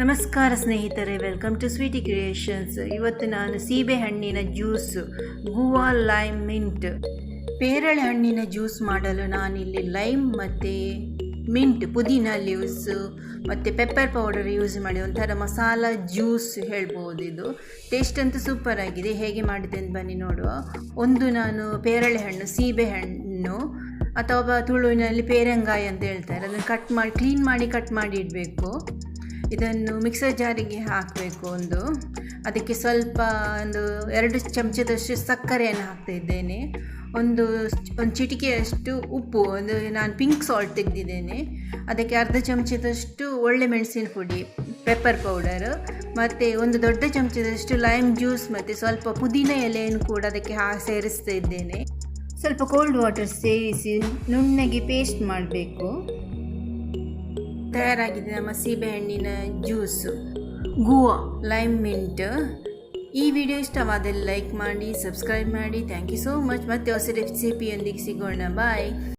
ನಮಸ್ಕಾರ ಸ್ನೇಹಿತರೆ welcome to Sweety creations ಇವತ್ತು ನಾನು ಸೀಬೆ ಹಣ್ಣಿನ ಜ್ಯೂಸ್ ಗುವಾ ಲೈಮ್ ಮಿಂಟ್ ಪೇರಳೆ ಹಣ್ಣಿನ ಜ್ಯೂಸ್ ಮಾಡಲು ನಾನಿಲ್ಲಿ ಲೈಮ್ ಮತ್ತು ಮಿಂಟ್ ಪುದೀನ ಲೀವ್ಸ್ ಮತ್ತು ಪೆಪ್ಪರ್ ಪೌಡರ್ ಯೂಸ್ ಮಾಡಿ, ಒಂಥರ ಮಸಾಲ ಜ್ಯೂಸ್ ಹೇಳ್ಬೋದು ಇದು. ಟೇಸ್ಟ್ ಅಂತೂ ಸೂಪರ್ ಆಗಿದೆ. ಹೇಗೆ ಮಾಡಿದೆ ಅಂತ ಬನ್ನಿ ನೋಡುವ. ಒಂದು ನಾನು ಪೇರಳೆ ಹಣ್ಣು, ಸೀಬೆ ಹಣ್ಣು, ಅಥವಾ ತುಳುವಿನಲ್ಲಿ ಪೇರಂಗಾಯಿ ಅಂತ ಹೇಳ್ತಾರೆ. ಅದನ್ನು ಕಟ್ ಮಾಡಿ ಕ್ಲೀನ್ ಮಾಡಿ ಕಟ್ ಮಾಡಿ ಇಡಬೇಕು. ಇದನ್ನು ಮಿಕ್ಸರ್ ಜಾರಿಗೆ ಹಾಕಬೇಕು ಒಂದು. ಅದಕ್ಕೆ ಸ್ವಲ್ಪ ಒಂದು ಎರಡು ಚಮಚದಷ್ಟು ಸಕ್ಕರೆಯನ್ನು ಹಾಕ್ತಾ ಇದ್ದೇನೆ. ಒಂದು ಒಂದು ಚಿಟಿಕೆಯಷ್ಟು ಉಪ್ಪು, ಒಂದು ನಾನು ಪಿಂಕ್ ಸಾಲ್ಟ್ ತೆಗೆದಿದ್ದೇನೆ. ಅದಕ್ಕೆ ಅರ್ಧ ಚಮಚದಷ್ಟು ಒಳ್ಳೆ ಮೆಣಸಿನ ಪುಡಿ ಪೆಪ್ಪರ್ ಪೌಡರ್ ಮತ್ತು ಒಂದು ದೊಡ್ಡ ಚಮಚದಷ್ಟು ಲೈಮ್ ಜ್ಯೂಸ್ ಮತ್ತು ಸ್ವಲ್ಪ ಪುದೀನ ಎಲೆಯನ್ನು ಕೂಡ ಅದಕ್ಕೆ ಹಾ ಸೇರಿಸ್ತಾ ಇದ್ದೇನೆ. ಸ್ವಲ್ಪ ಕೋಲ್ಡ್ ವಾಟರ್ ಸೇರಿಸಿ ನುಣ್ಣಗೆ ಪೇಸ್ಟ್ ಮಾಡಬೇಕು. ತಯಾರಾಗಿದೆ ನಮ್ಮ ಸೀಬೆಹಣ್ಣಿನ ಜ್ಯೂಸು. ಗುವಾ ಲೈಮ್ ಮಿಂಟ್ ಈ ವಿಡಿಯೋ ಇಷ್ಟವಾದಲ್ಲಿ ಲೈಕ್ ಮಾಡಿ ಸಬ್ಸ್ಕ್ರೈಬ್ ಮಾಡಿ. ಥ್ಯಾಂಕ್ ಯು ಸೋ ಮಚ್ ಮತ್ತೆ ಹೊಸ ರೆಸಿಪಿಯೊಂದಿಗೆ ಸಿಗೋಣ. ಬಾಯ್